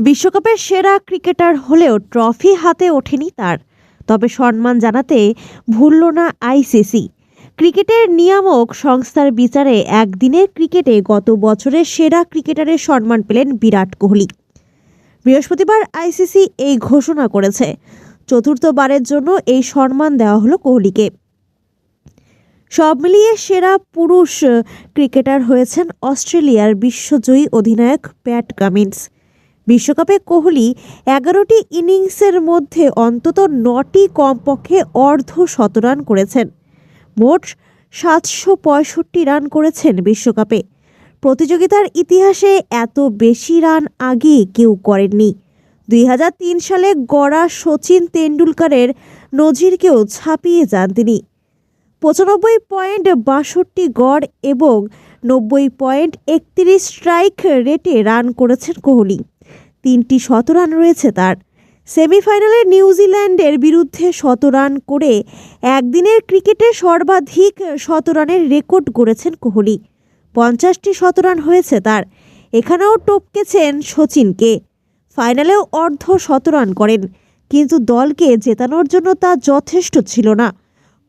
বিশ্বকাপের সেরা ক্রিকেটার হলেও ট্রফি হাতে ওঠেনি তার। তবে সম্মান জানাতে ভুলল না আইসিসি। ক্রিকেটের নিয়ামক সংস্থার বিচারে একদিনের ক্রিকেটে গত বছরের সেরা ক্রিকেটারের সম্মান পেলেন বিরাট কোহলি। বৃহস্পতিবার আইসিসি এই ঘোষণা করেছে। চতুর্থবারের জন্য এই সম্মান দেওয়া হলো কোহলিকে। সব মিলিয়ে সেরা পুরুষ ক্রিকেটার হয়েছেন অস্ট্রেলিয়ার বিশ্বজয়ী অধিনায়ক প্যাট কামিন্স। বিশ্বকাপে কোহলি এগারোটি ইনিংসের মধ্যে অন্তত নটি কমপক্ষে অর্ধ শতরান করেছেন। মোট সাতশো পঁয়ষট্টি রান করেছেন বিশ্বকাপে। প্রতিযোগিতার ইতিহাসে এত বেশি রান আগে কেউ করেননি। দুই হাজার তিন সালে গড়া সচিন তেন্ডুলকারের নজিরকেও ছাপিয়ে যান তিনি। পঁচানব্বই পয়েন্ট বাষট্টি গড় এবং নব্বই পয়েন্ট একত্রিশ স্ট্রাইক রেটে রান করেছেন কোহলি। তিনটি শতরান রয়েছে তার। সেমিফাইনালে নিউজিল্যান্ডের বিরুদ্ধে শতরান করে একদিনের ক্রিকেটে সর্বাধিক শতরানের রেকর্ড গড়েছেন কোহলি। পঞ্চাশটি শতরান হয়েছে তার। এখানেও টপকেছেন সচিনকে। ফাইনালেও অর্ধ শতরান করেন, কিন্তু দলকে জেতানোর জন্য তা যথেষ্ট ছিল না।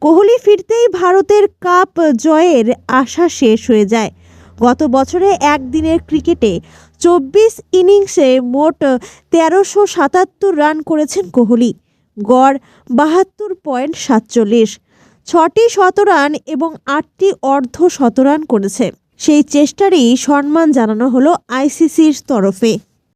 কোহলি ফিরতেই ভারতের কাপ জয়ের আশা শেষ হয়ে যায়। গত বছরে একদিনের ক্রিকেটে চব্বিশ ইনিংসে মোট তেরোশো সাতাত্তর রান করেছেন কোহলি। গড় বাহাত্তর পয়েন্ট সাতচল্লিশ। ছটি শতরান এবং আটটি অর্ধ শতরান করেছে। সেই চেষ্টারই সম্মান জানানো হলো আইসিসির তরফে।